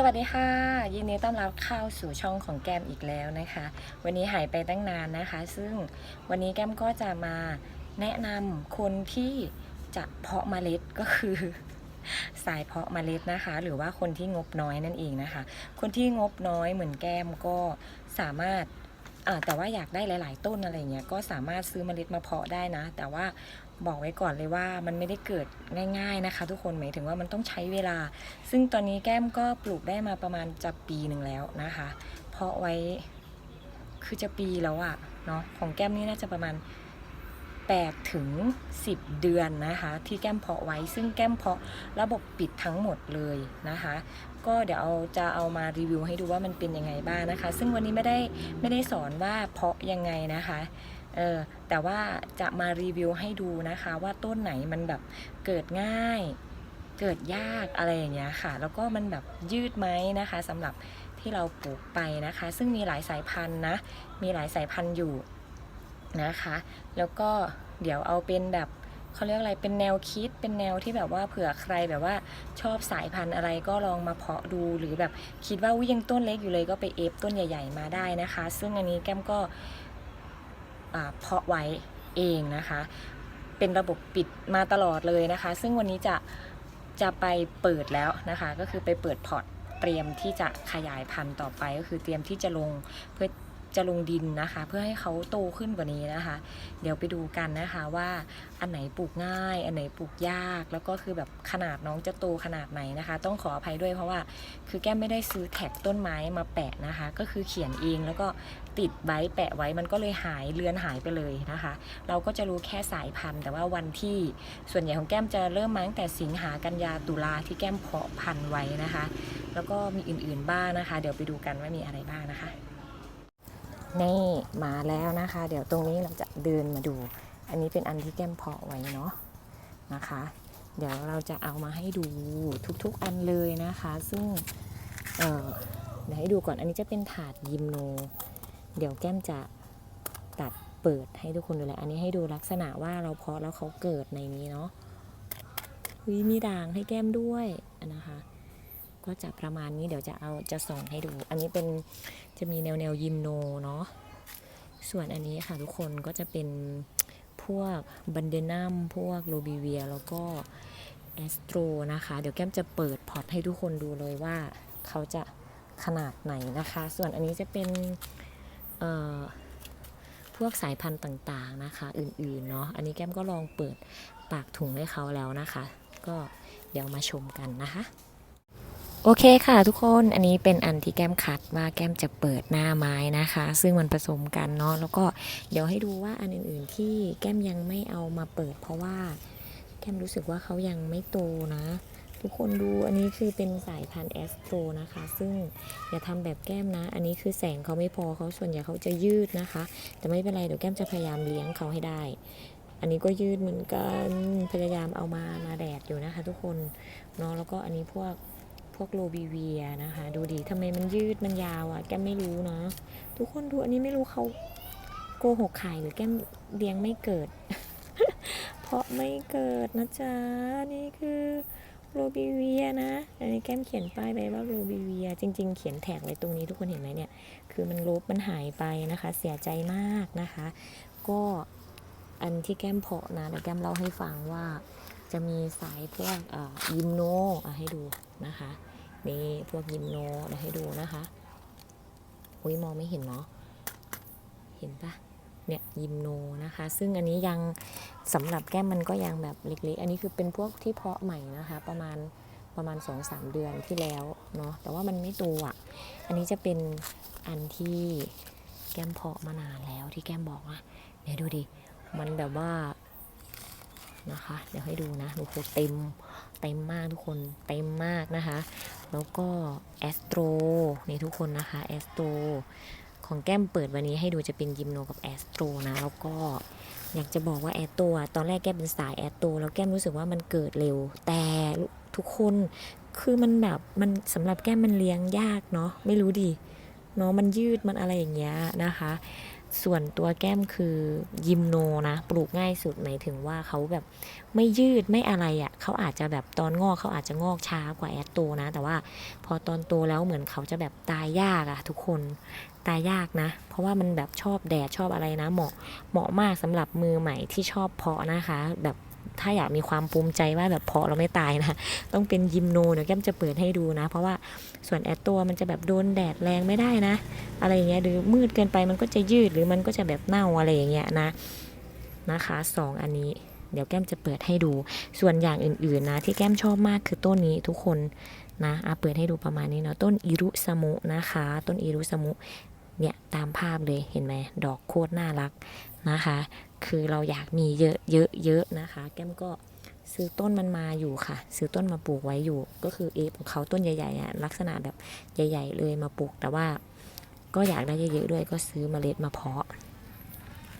สวัสดีค่ะ ยินดีต้อนรับเข้าสู่ช่องของแก้มอีกแล้วนะคะ วันนี้หายไปตั้งนานนะคะ ซึ่งวันนี้แก้มก็จะมาแนะนำคนที่จะเพาะเมล็ดก็คือ สายเพาะเมล็ดนะคะ หรือว่าคนที่งบน้อยนั่นเองนะคะ คนที่งบน้อยเหมือนแก้มก็สามารถแต่ว่าอยากได้หลาย ๆ ต้นอะไรเงี้ยก็สามารถซื้อเมล็ดมาเพาะได้นะ แต่ว่า บอกไว้ก่อนเลยว่ามันไม่ได้เกิดง่าย ๆนะคะ ทุกคนหมายถึงว่ามันต้องใช้เวลา ซึ่งตอนนี้แก้มก็ปลูกได้มาประมาณจะปีหนึ่งแล้วนะคะ เพาะไว้คือจะปีแล้วอะเนาะของแก้มนี่น่าจะประมาณ8ถึง 10 เดือนนะคะ ที่แก้มเพาะไว้ซึ่งแก้มเพาะระบบปิดทั้งหมดเลยนะคะ ก็เดี๋ยวเอาจะเอามารีวิวให้ดูว่ามันเป็นยังไงบ้างนะคะ ซึ่งวันนี้ไม่ได้ไม่ได้สอนว่าเพาะยังไงนะคะ เออแต่ว่าจะมารีวิวให้ดูนะคะว่าต้นไหนมันแบบเกิดง่าย เกิดยากอะไรอย่างเงี้ยค่ะ แล้วก็มันแบบยืดไหมนะคะสำหรับที่เราปลูกไปนะคะ ซึ่งมีหลายสายพันธุ์นะ มีหลายสายพันธุ์อยู่นะคะ แล้วก็เดี๋ยวเอาเป็นแบบเขาเรียกอะไร เป็นแนวคิด เป็นแนวที่แบบว่าเผื่อใครแบบว่าชอบสายพันธุ์อะไรก็ลองมาเพาะดู หรือแบบคิดว่าวิยังต้นเล็กอยู่เลยก็ไปเอฟต้นใหญ่ ๆ มาได้นะคะ ซึ่งอันนี้แก้มก็ เพาะไว้เองนะคะ เป็นระบบปิดมาตลอดเลยนะคะ ซึ่งวันนี้จะจะไปเปิดแล้วนะคะ ก็คือไปเปิดพอร์ตเตรียมที่จะขยายพันธุ์ต่อไปก็คือเตรียมที่จะลงเพื่อ จะลงดินนะคะ เพื่อให้เขาโตขึ้นกว่านี้นะคะ เดี๋ยวไปดูกันนะคะว่าอันไหนปลูกง่าย อันไหนปลูกยาก แล้วก็คือแบบขนาดน้องจะโตขนาดไหนนะคะ ต้องขออภัยด้วยเพราะว่า คือแก้มไม่ได้ซื้อแท็กต้นไม้มาแปะนะคะ ก็คือเขียนเองแล้วก็ติดไว้แปะไว้มันก็เลยหายเลือนหายไปเลยนะคะ เราก็จะรู้แค่สายพันธุ์ แต่ว่าวันที่ส่วนใหญ่ของแก้มจะเริ่มมาตั้งแต่สิงหากันยาตุลาที่แก้มเพาะพันธุ์ไว้นะคะ แล้วก็มีอื่นๆบ้างนะคะ เดี๋ยวไปดูกันว่ามีอะไรบ้างนะคะ นี่มาแล้วนะคะ เดี๋ยวตรงนี้เราจะเดินมาดู อันนี้เป็นอันที่แก้มเพาะไว้เนาะนะคะ เดี๋ยวเราจะเอามาให้ดูทุกๆอันเลยนะคะ ซึ่งเอ่อเดี๋ยวให้ดูก่อนอันนี้จะเป็นถาดยิมโน เดี๋ยวแก้มจะตัดเปิดให้ทุกคนดูเลยอันนี้ให้ดูลักษณะว่าเราเพาะแล้วเขาเกิดในนี้เนาะวิมีด่างให้แก้มด้วยนะคะ ก็จะประมาณนี้เดี๋ยวจะเอาจะส่องให้ดู อันนี้เป็นจะมีแนวแนวยิมโนเนาะส่วนอันนี้ค่ะทุกคนก็จะเป็นพวกบันเดนัมพวกโรบิเวียแล้วก็แอสโตรนะคะ เดี๋ยวแก้มจะเปิดพอร์ตให้ทุกคนดูเลยว่าเขาจะขนาดไหนนะคะ ส่วนอันนี้จะเป็นพวกสายพันธุ์ต่างๆนะคะ อื่นๆเนาะอันนี้แก้มก็ลองเปิดปากถุงให้เขาแล้วนะคะ ก็เดี๋ยวมาชมกันนะคะ โอเคค่ะทุกคนอันนี้เป็นอันที่แก้มคัดว่าแก้มจะเปิดหน้าไม้นะคะ ซึ่งมันผสมกันเนาะแล้วก็เดี๋ยวให้ดูว่าอันอื่นๆที่แก้มยังไม่เอามาเปิด เพราะว่าแก้มรู้สึกว่าเขายังไม่โตนะ ทุกคนดูอันนี้คือเป็นสายพันธุ์แอสโตรนะคะ ซึ่งอย่าทำแบบแก้มนะ อันนี้คือแสงเขาไม่พอเขาส่วนใหญ่เขาจะยืดนะคะ แต่ไม่เป็นไรเดี๋ยวแก้มจะพยายามเลี้ยงเขาให้ได้อันนี้ก็ยืดเหมือนกัน พยายามเอามามาแดดอยู่นะคะทุกคนเนาะแล้วก็อันนี้พวก พวกโรบิเวียนะคะ ดูดิทำไมมันยืดมันยาวอะ่ะ แก้มไม่รู้เนาะทุกคนดูอันนี้ไม่รู้เขาโกหกขายหรือแก้มเลี้ยงไม่เกิด เพราะไม่เกิดนะจ๊ะ นี่คือโรบิเวียนะอันนี้แก้มเขียนป้ายไปว่าโรบิเวีย จริง ๆ เขียนแท็กไว้ตรงนี้ทุกคนเห็นไหมเนี่ย คือมันลบมันหายไปนะคะ เสียใจมากนะคะ ก็อันที่แก้มเพาะนะเดี๋ยวแก้มเล่าให้ฟังว่าจะมีสายพวกยิมโนให้ดูนะคะ นี่พวกยิมโนเดี๋ยวให้ดูนะคะอุ้ยมองไม่เห็นเนาะเห็นปะเนี่ยยิมโนนะคะ ซึ่งอันนี้ยังสำหรับแก้มมันก็ยังแบบเล็กๆ อันนี้คือเป็นพวกที่เพาะใหม่นะคะ ประมาณประมาณ2-3เดือนที่แล้วเนาะแต่ว่ามันไม่โตอะ อันนี้จะเป็นอันที่แก้มเพาะมานานแล้วที่แก้มบอกนะเดี๋ยวดูดิ มันแบบว่านะคะ เดี๋ยวให้ดูนะโอ้โหเต็ม เต็มมากทุกคนเต็มมากนะคะ แล้วก็แอสโตรนี่ทุกคนนะคะแอสโตรของแก้มเปิดวันนี้ให้ดูจะเป็นยิมโนกับแอสโตรนะ แล้วก็อยากจะบอกว่าแอสโตรตอนแรกแก้มเป็นสายแอสโตรแล้วแก้มรู้สึกว่ามันเกิดเร็ว แต่ทุกคนคือมันแบบมันสำหรับแก้มมันเลี้ยงยากเนาะไม่รู้ดิเนาะมันยืดมันอะไรอย่างเงี้ยนะคะ ส่วนตัวแก้มคือยิมโนนะ ปลูกง่ายสุดหมายถึงว่าเขาแบบไม่ยืดไม่อะไรอะ่ะเขาอาจจะแบบตอนงอกเขาอาจจะงอกช้ากว่าแอดโตนะ แต่ว่าพอตอนโตแล้วเหมือนเขาจะแบบตายยากอะทุกคนตายยากนะ เพราะว่ามันแบบชอบแดดชอบอะไรนะ เหมาะเหมาะมากสำหรับมือใหม่ที่ชอบเพาะนะคะ แบบ ถ้าอยากมีความภูมิใจว่าแบบเพาะเราไม่ตายนะต้องเป็นยิมโนเดี๋ยวแก้มจะเปิดให้ดูนะ เพราะว่าส่วนแอดตัวมันจะแบบโดนแดดแรงไม่ได้นะ อะไรอย่างเงี้ยหรือมืดเกินไปมันก็จะยืดหรือมันก็จะแบบเน่าอะไรอย่างเงี้ยนะนะคะสองอันนี้เดี๋ยวแก้มจะเปิดให้ดู ส่วนอย่างอื่นๆนะ ที่แก้มชอบมากคือต้นนี้ทุกคนนะอะเปิดให้ดูประมาณนี้เนาะต้นอิรุสมุนะคะ ต้นอิรุสมุเนี่ยตามภาพเลยเห็นไหมดอกโคตรน่ารักนะคะ คือเราอยากมีเยอะเยอะเยอะนะคะ แก้มก็ซื้อต้นมันมาอยู่ค่ะ ซื้อต้นมาปลูกไว้อยู่ ก็คือเอฟของเขาต้นใหญ่ๆอะลักษณะแบบใหญ่ ๆ เลยมาปลูก แต่ว่าก็อยากได้เยอะๆด้วยก็ซื้อเมล็ดมาเพาะ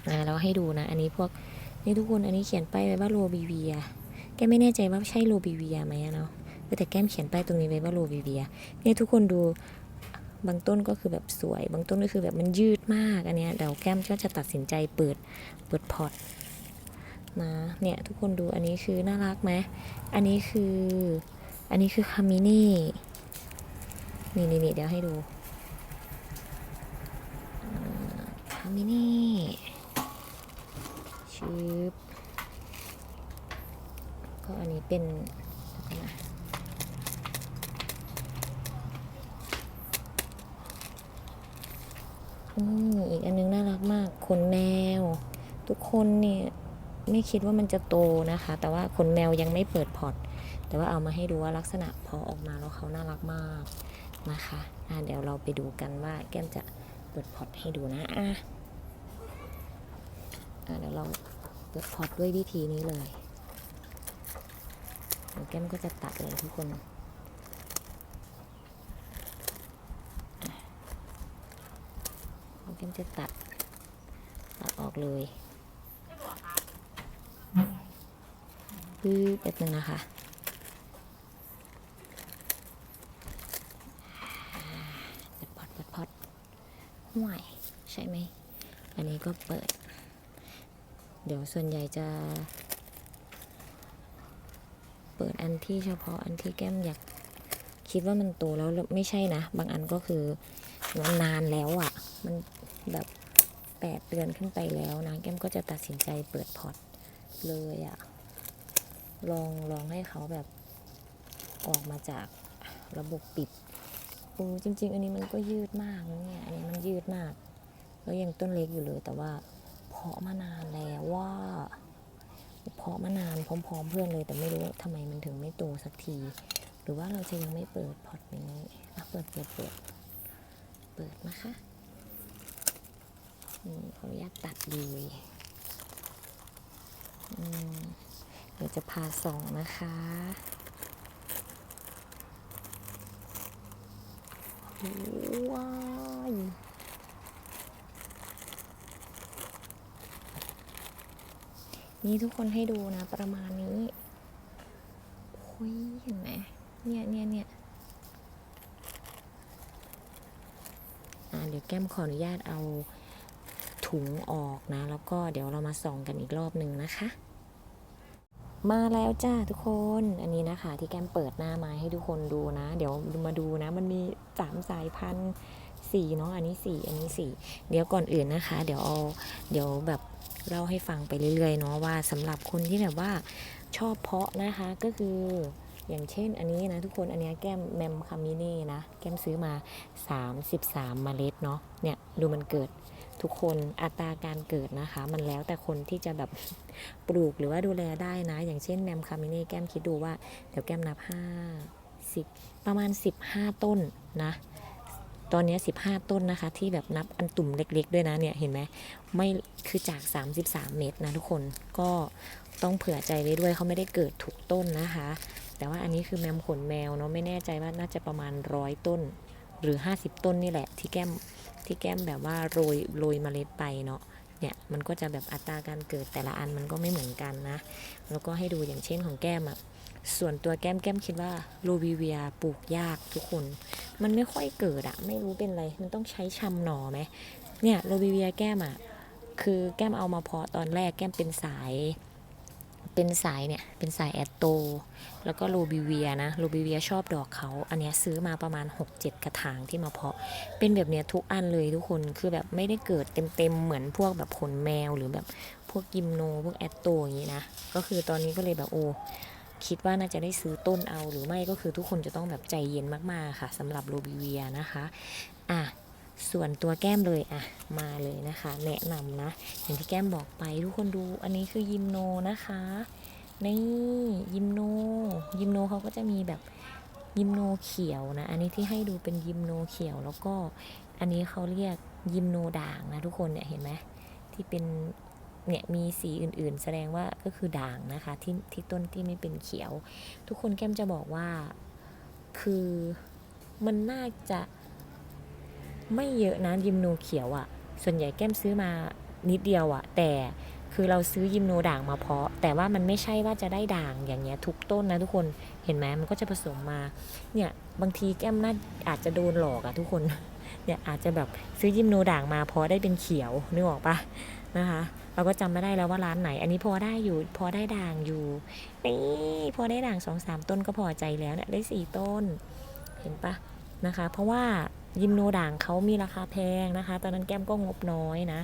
นะแล้วให้ดูนะ อันนี้พวกนี่ทุกคนอันนี้เขียนป้ายไว้ว่าโรบิเวียแกไม่แน่ใจว่าใช่โรบิเวียไหมเนาะแต่แก้มเขียนป้ายตรงนี้ไว้ว่าโรบิเวียเนี่ยทุกคนดู บางต้นก็คือแบบสวย บางต้นก็คือแบบมันยืดมากอันเนี้ยเดี๋ยวแก้มก็จะตัดสินใจเปิดเปิดพอร์ตนะเนี่ยทุกคนดูอันนี้คือน่ารักไหมอันนี้คืออันนี้คือคามินี่นี่นี่นี่เดี๋ยวให้ดูคามินี่ชืบก็อันนี้เป็นเดี๋ยวก่อนนะ อีกอันนึงน่ารักมากขนแมว ทุกคนเนี่ยไม่คิดว่ามันจะโตนะคะ แต่ว่าขนแมวยังไม่เปิดพอร์ตแต่ว่าเอามาให้ดูว่าลักษณะพอออกมาแล้วเขาน่ารักมากนะคะะเดี๋ยวเราไปดูกันว่าแก้มจะเปิดพอร์ตให้ดูนะอะอะเดี๋ยวเราเปิดพอร์ตด้วยวิธีนี้เลยแก้มก็จะตัดเลยทุกคน เดี๋ยวแก้มจะตัด ตัดออกเลยปื๊บแป๊บนึงนะคะเปิดพอร์ตเปิดพอร์ตห่วยใช่ไหม อันนี้ก็เปิด เดี๋ยวส่วนใหญ่จะ เปิดอันที่เฉพาะอันที่แก้มอยากคิดว่ามันโตแล้วไม่ใช่นะ บางอันก็คือมันนานแล้วอะ่ะ มัน แบบแปดเดือนขึ้นไปแล้วนะแก้มก็จะตัดสินใจเปิดพอร์ตเลยอะลองลองให้เขาแบบออกมาจากระบบปิดโอ้จริง ๆ อันนี้มันก็ยืดมากนะเนี่ยอันนี้มันยืดมาก แล้วยังต้นเล็กอยู่เลยแต่ว่าเพาะมานานแล้วว่าเพาะมานานพร้อม ๆ เพื่อนเลย แต่ไม่รู้ว่าทำไมมันถึงไม่โตสักที หรือว่าเราจะยังไม่เปิดพอร์ตนี้อะเปิดเปิดเปิดเปิดนะคะ ขออนุญาตตัดเลยเดี๋ยวจะพาส่องนะคะว้ายนี่ทุกคนให้ดูนะ ประมาณนี้โอ้ยเห็นไหมเนี่ยเนี่ยเนี่ยอ่าเดี๋ยวแก้มขออนุญาตเอา ถุงออกนะ แล้วก็เดี๋ยวเรามาส่องกันอีกรอบหนึ่งนะคะ มาแล้วจ้าทุกคนอันนี้นะคะ ที่แก้มเปิดหน้ามาให้ทุกคนดูนะ เดี๋ยวมาดูนะ มันมีสามสายพันธุ์สี่เนาะอันนี้สี่อันนี้สี่เดี๋ยวก่อนอื่นนะคะ เดี๋ยวเอาเดี๋ยวแบบเล่าให้ฟังไปเรื่อยๆเนาะว่าสำหรับคนที่แบบว่าชอบเพาะนะคะก็คืออย่างเช่นอันนี้นะทุกคนอันนี้แก้มแมมคามินี่นะ แก้มซื้อมา 33เมล็ดเนาะเนี่ยดูมันเกิด ทุกคนอัตราการเกิดนะคะ มันแล้วแต่คนที่จะแบบปลูกหรือว่าดูแลได้นะ อย่างเช่นแมมคามินี่แก้มคิดดูว่า เดี๋ยวแก้มนับ 5 10 ประมาณ 15 ต้นนะตอนนี้ 15 ต้นนะคะ ที่แบบนับอันตุ่มเล็ก ๆ ด้วยนะเนี่ยเห็นไหมไม่คือจาก 33 เม็ดนะทุกคนก็ต้องเผื่อใจไว้ด้วยเขาไม่ได้เกิดทุกต้นนะคะ แต่ว่าอันนี้คือแมมขนแมวเนาะไม่แน่ใจว่าน่าจะประมาณร้อยต้น หรือ 50 ต้นนี่แหละ ที่แก้มที่แก้มแบบว่าโรยโรยเมล็ดไปเนาะเนี่ยมันก็จะแบบอัตราการเกิดแต่ละอันมันก็ไม่เหมือนกันนะ แล้วก็ให้ดูอย่างเช่นของแก้มอะส่วนตัวแก้มแก้มคิดว่าโรบิเวียปลูกยากทุกคน มันไม่ค่อยเกิดอะไม่รู้เป็นไร มันต้องใช้ชำหน่อไหมเนี่ยโรบิเวียแก้มอะคือแก้มเอามาเพาะตอนแรกแก้มเป็นสาย เป็นสายเนี่ย เป็นสายแอตโต แล้วก็โรบิเวียนะโรบิเวียชอบดอกเขา อันนี้ซื้อมาประมาณ 6-7 กระถางที่มาเพาะ เป็นแบบเนี้ยทุกอันเลยทุกคน คือแบบไม่ได้เกิดเต็มๆ เหมือนพวกแบบขนแมวหรือแบบพวกยิมโน พวกแอตโตอย่างนี้นะ ก็คือตอนนี้ก็เลยแบบโอ้คิดว่าน่าจะได้ซื้อต้นเอาหรือไม่ก็คือทุกคนจะต้องแบบใจเย็นมากๆค่ะสำหรับโรบิเวียนะคะ อะ ส่วนตัวแก้มเลยอะมาเลยนะคะ แนะนำนะ อย่างที่แก้มบอกไปทุกคนดูอันนี้คือยิมโนนะคะนี่ยิมโน ยิมโนเขาก็จะมีแบบยิมโนเขียวนะ อันนี้ที่ให้ดูเป็นยิมโนเขียวแล้วก็อันนี้เขาเรียกยิมโนด่างนะทุกคนเนี่ยเห็นไหมที่เป็นเนี่ยมีสีอื่นๆ แสดงว่าก็คือด่างนะคะที่ที่ต้นที่ไม่เป็นเขียว ทุกคนแก้มจะบอกว่าคือมันน่าจะ ไม่เยอะนะยิมโนเขียวอะ่ะ ส่วนใหญ่แก้มซื้อมานิดเดียวอะ่ะ แต่คือเราซื้อยิมโนด่างมาเพาะ แต่ว่ามันไม่ใช่ว่าจะได้ด่างอย่างเงี้ยทุกต้นนะทุกคนเห็นไหมมันก็จะผสมมาเนี่ยบางทีแก้มน่าอาจจะโดนหลอกอะทุกคนเนี่ยอาจจะแบบซื้อยิมโนด่างมาเพาะได้เป็นเขียวนึกออกปะนะคะเราก็จำไม่ได้แล้วว่าร้านไหน อันนี้พอได้อยู่พอได้ด่างอยู่นี่พอได้ด่างสองสามต้นก็พอใจแล้วเนี่ยได้สี่ต้น เห็นปะ นะคะ เพราะว่ายิมโนด่างเขามีราคาแพงนะคะ ตอนนั้นแก้มก็งบน้อยนะ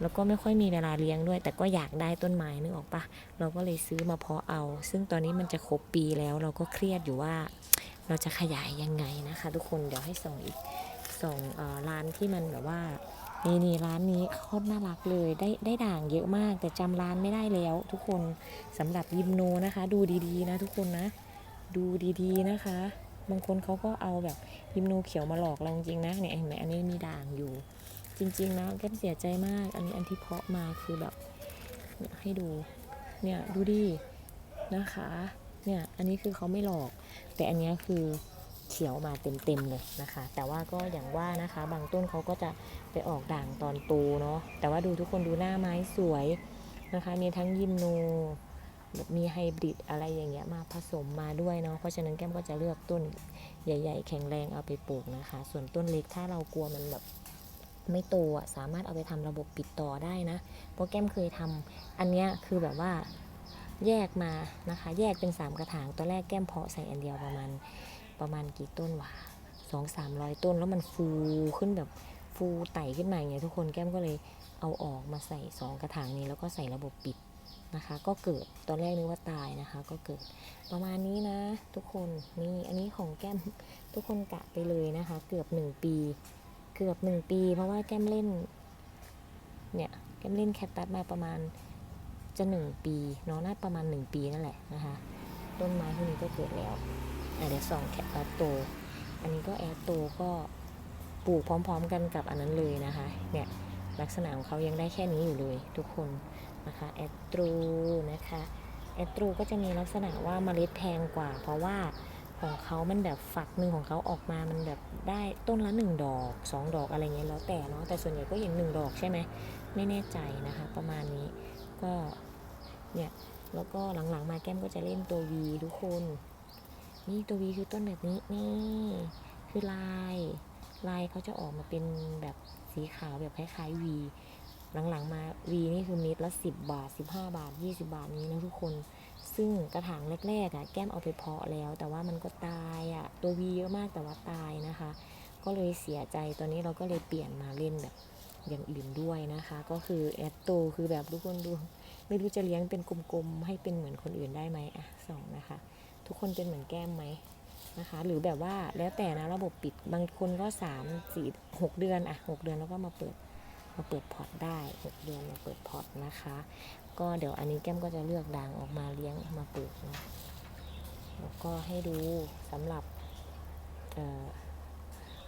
แล้วก็ไม่ค่อยมีเวลาเลี้ยงด้วย แต่ก็อยากได้ต้นไม้นึกออกปะเราก็เลยซื้อมาเพาะเอา ซึ่งตอนนี้มันจะครบปีแล้ว เราก็เครียดอยู่ว่า เราจะขยายยังไงนะคะ ทุกคนเดี๋ยวให้ส่งอีกส่งร้านที่มันแบบว่านี่นี่ร้านนี้โคตรน่ารักเลยได้ได้ด่างเยอะมาก แต่จำร้านไม่ได้แล้ว ทุกคนสำหรับยิมโนนะคะ ดูดีๆ นะ ทุกคนนะ ดูดีๆนะคะ บางคนเขาก็เอาแบบยิมโนเขียวมาหลอกเราจริงนะเนี่ยเห็นไหมอันนี้มีด่างอยู่ จริง ๆ นะแก้มเสียใจมาก อันนี้อันที่เพาะมาคือแบบเนี่ยให้ดูเนี่ยดูดินะคะเนี่ยอันนี้คือเขาไม่หลอก แต่อันนี้คือเขียวมาเต็มๆเลยนะคะ แต่ว่าก็อย่างว่านะคะ บางต้นเขาก็จะไปออกด่างตอนโตเนาะแต่ว่าดูทุกคนดูหน้าไม้สวยนะคะ มีทั้งยิมโน แบบมีไฮบริดอะไรอย่างเงี้ยมาผสมมาด้วยเนาะเพราะฉะนั้นแก้มก็จะเลือกต้นใหญ่ ๆ แข็งแรงเอาไปปลูกนะคะ ส่วนต้นเล็กถ้าเรากลัวมันแบบไม่โตอะสามารถเอาไปทำระบบปิดต่อได้นะเพราะแก้มเคยทำอันเนี้ยคือแบบว่าแยกมานะคะ แยกเป็นสามกระถางตอนแรกแก้มเพาะใส่อันเดียวประมาณประมาณกี่ต้นวะสองสามร้อยต้นแล้วมันฟูขึ้นแบบฟูไต่ขึ้นมาอย่างเงี้ยทุกคนแก้มก็เลยเอาออกมาใส่สองกระถางนี้แล้วก็ใส่ระบบปิด นะคะ ก็เกิดตอนแรกนึกว่าตายนะคะ ก็เกิดประมาณนี้นะ ทุกคนนี่อันนี้ของแก้มทุกคนกะไปเลยนะคะ เกือบหนึ่งปี เกือบหนึ่งปี เพราะว่าแก้มเล่นเนี่ยแก้มเล่นแคตตัสมาประมาณจะหนึ่งปีเนาะน่าประมาณหนึ่งปีนั่นแหละนะคะต้นไม้พวกนี้ก็เกิดแล้วเดี๋ยวส่องแคตตัสโต อันนี้ก็แอดโตก็ปลูกพร้อมๆกันกับอันนั้นเลยนะคะ เนี่ยลักษณะของเขายังได้แค่นี้อยู่เลย ทุกคน นะคะแอดตรูนะคะแอดตรูก็จะมีลักษณะว่าเมล็ดแพงกว่า เพราะว่าของเขามันแบบฝักหนึ่งของเขาออกมา มันแบบได้ต้นละหนึ่งดอกสองดอกอะไรเงี้ยแล้วแต่เนาะ แต่ส่วนใหญ่ก็เห็นหนึ่งดอกใช่ไหม ไม่แน่ใจนะคะ ประมาณนี้ ก็ เนี่ย แล้วก็หลังๆมาแก้มก็จะเล่นตัววีทุกคน นี่ตัววีคือต้นแบบนี้ นี่ คือลาย ลายเขาจะออกมาเป็นแบบสีขาวแบบคล้ายๆวี หลังๆมา V นี่คือเม็ดละ 10 บาท 15 บาท 20 บาทนี้นะทุกคน ซึ่งกระถางแรกๆอะ่ะแก้มเอาไปเพาะแล้ว แต่ว่ามันก็ตายอะ่ะตัว V เยอะมากแต่ว่าตายนะคะ ก็เลยเสียใจตอนนี้เราก็เลยเปลี่ยนมาเล่นแบบอย่างอื่นด้วยนะคะ ก็คือแอดโตคือแบบทุกคนดู ไม่รู้จะเลี้ยงเป็นกลมๆให้เป็นเหมือนคนอื่นได้ไหมอะสองนะคะ ทุกคนเป็นเหมือนแก้มไหมนะคะ หรือแบบว่าแล้วแต่นะระบบปิดบางคนก็สามสี่หกเดือนอะหกเดือนแล้วก็มาเปิด มาเปิดพอร์ตได้ 6 เดือนมาเปิดพอร์ตนะคะ ก็เดี๋ยวอันนี้แก้มก็จะเลือกด่างออกมาเลี้ยงมาปลูกนะแล้วก็ให้ดูสำหรับเอ่อ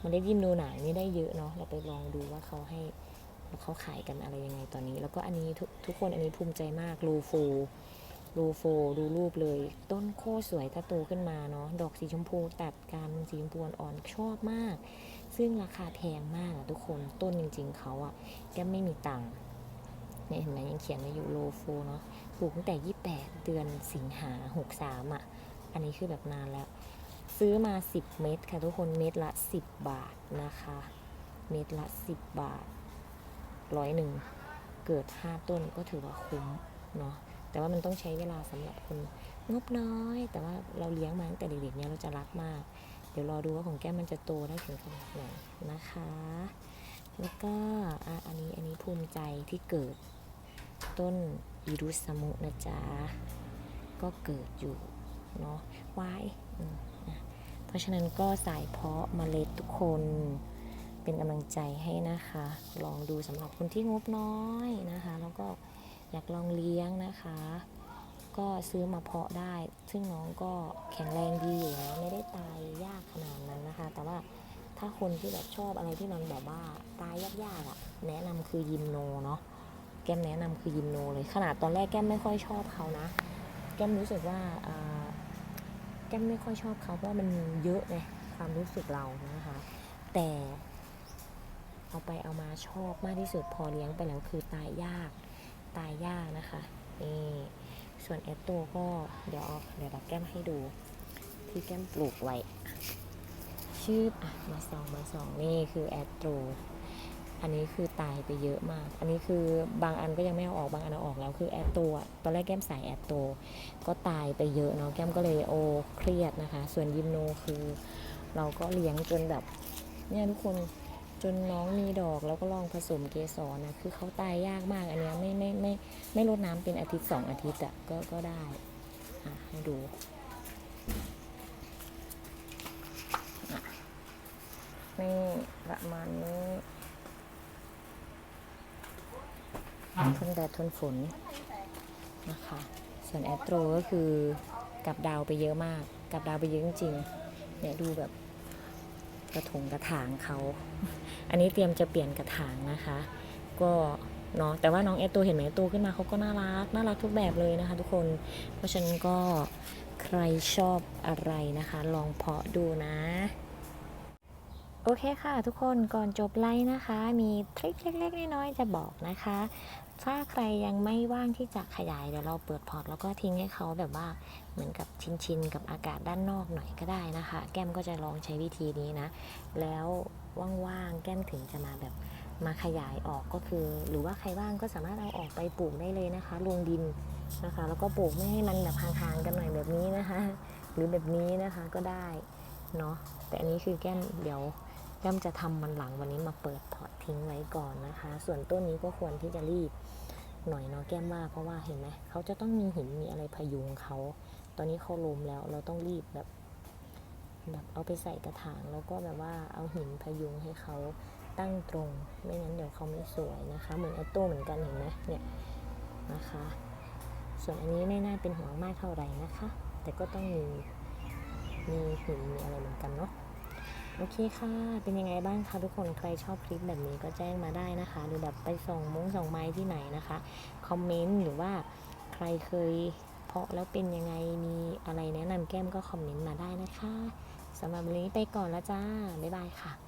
มันได้ยิมดูหนังนี่ได้เยอะเนาะเราไปลองดูว่าเขาให้เขาขายกันอะไรยังไงตอนนี้ แล้วก็อันนี้ทุกทุกคนอันนี้ภูมิใจมากโลโฟโลโฟดูรูปเลย ต้นโคตสวยถ้าโตขึ้นมาเนาะดอกสีชมพูตัดกันสีชมพูอ่อนชอบมาก ซึ่งราคาแพงมากอะทุกคนต้นจริง ๆเขาอะแก้มไม่มีตังค์เนี่ยเห็นไหมยังเขียนไว้อยู่โลโฟเนาะปลูกตั้งแต่ 28 เดือนสิงหา 63อะอันนี้คือแบบนานแล้ว ซื้อมา 10 เม็ดค่ะทุกคนเม็ดละ 10 บาทนะคะ เม็ดละ 10 บาทร้อยหนึ่งเกิด 5 ต้นก็ถือว่าคุ้มเนาะแต่ว่ามันต้องใช้เวลาสำหรับคนงบน้อย แต่ว่าเราเลี้ยงมาตั้งแต่เด็กๆเนี่ยเราจะรักมาก ดี๋ยวรอดูว่าของแก้มมันจะโตได้ถึงขนาดไหนนะคะ แล้วก็อันนี้อันนี้ภูมิใจที่เกิดต้นอิรุสมุนะจ๊ะ ก็เกิดอยู่เนาะไว้เพราะฉะนั้นก็สายเพาะเมล็ดทุกคนเป็นกำลังใจให้นะคะ ลองดูสำหรับคนที่งบน้อยนะคะ แล้วก็อยากลองเลี้ยงนะคะ ก็ซื้อมาเพาะได้ ซึ่งน้องก็แข็งแรงดีอยู่นะไม่ได้ตายยากขนาดนั้นนะคะ แต่ว่าถ้าคนที่แบบชอบอะไรที่มันแบบว่าตายยากๆอะ่ะ แนะนำคือยิมโนเนาะแก้มแนะนำคือยิมโนเลย ขนาดตอนแรกแก้มไม่ค่อยชอบเขานะ แก้มรู้สึกว่าแก้มไม่ค่อยชอบเขาเพราะมันเยอะไงความรู้สึกเรานะคะ แต่เอาไปเอามาชอบมากที่สุดพอเลี้ยงไปแล้วคือตายยากตายยากนะคะนี่ ส่วนแอตโตก็เดี๋ยวเอาเดี๋ยวแบบแก้มให้ดู ที่แก้มปลูกไว้ ชื่ออะมาสองมาสองนี่คือแอตโตอันนี้คือตายไปเยอะมาก อันนี้คือบางอันก็ยังไม่เอาออกบางอันเอาออกแล้วคือแอดตัวตอนแรกแก้มใส่แอดโตก็ตายไปเยอะเนาะแก้มก็เลยโอเครียดนะคะ ส่วนยิมโนคือ เราก็เลี้ยงจนแบบเนี่ยทุกคน จนน้องมีดอกแล้วก็ลองผสมเกสรนะคือเขาตายยากมากอันเนี้ยไม่ไม่ไม่ไม่ลดน้ำเป็นอาทิตย์สองอาทิตย์อะก็ก็ได้อะให้ดูอะนี่ประมาณนี้ทนแดดทนฝนนะคะส่วนแอตโตรก็คือกับดาวไปเยอะมาก กับดาวไปเยอะจริงๆเนี่ยดูแบบ กระถงกระถางเขา อันนี้เตรียมจะเปลี่ยนกระถางนะคะ ก็เนาะแต่ว่าน้องแอตัวเห็นไหมโตขึ้นมาเขาก็น่ารักน่ารักทุกแบบเลยนะคะ ทุกคนเพราะฉะนั้นก็ใครชอบอะไรนะคะ ลองเพาะดูนะ โอเคค่ะทุกคนก่อนจบไลฟ์นะคะ มีทริคเล็กๆน้อยๆจะบอกนะคะ ถ้าใครยังไม่ว่างที่จะขยายเดี๋ยวเราเปิดพอร์ตแล้วก็ทิ้งให้เขาแบบว่าเหมือนกับชินๆกับอากาศด้านนอกหน่อยก็ได้นะคะ แก้มก็จะลองใช้วิธีนี้นะ แล้วว่างๆแก้มถึงจะมาแบบมาขยายออกก็คือ หรือว่าใครว่างก็สามารถเอาออกไปปลูกได้เลยนะคะลงดินนะคะ แล้วก็ปลูกไม่ให้มันแบบห่างๆกันหน่อยแบบนี้นะคะ หรือแบบนี้นะคะก็ได้เนาะแต่อันนี้คือแก้มเดี๋ยว แก้มจะทำมันหลังวันนี้มาเปิดพอร์ตทิ้งไว้ก่อนนะคะ ส่วนต้นนี้ก็ควรที่จะรีบหน่อยเนาะแก้มว่าเพราะว่าเห็นไหมเขาจะต้องมีหินมีอะไรพยุงเขา ตอนนี้เขาล้มแล้วเราต้องรีบแบบแบบเอาไปใส่กระถางแล้วก็แบบว่าเอาหินพยุงให้เขาตั้งตรง ไม่งั้นเดี๋ยวเขาไม่สวยนะคะ เหมือนแอตโต้เหมือนกันเห็นไหมเนี่ยนะคะ ส่วนอันนี้ไม่น่าเป็นห่วงมากเท่าไหร่นะคะ แต่ก็ต้องมีมีหินมีอะไรเหมือนกันเนาะ โอเคค่ะ เป็นยังไงบ้างคะทุกคน ใครชอบคลิปแบบนี้ก็แจ้งมาได้นะคะ หรือแบบไปส่งมงส่งไม้ที่ไหนนะคะ คอมเมนต์หรือว่าใครเคยเพาะแล้วเป็นยังไง มีอะไรแนะนำแก้มก็คอมเมนต์มาได้นะคะสำหรับวันนี้ไปก่อนละจ้า บ๊ายบายค่ะ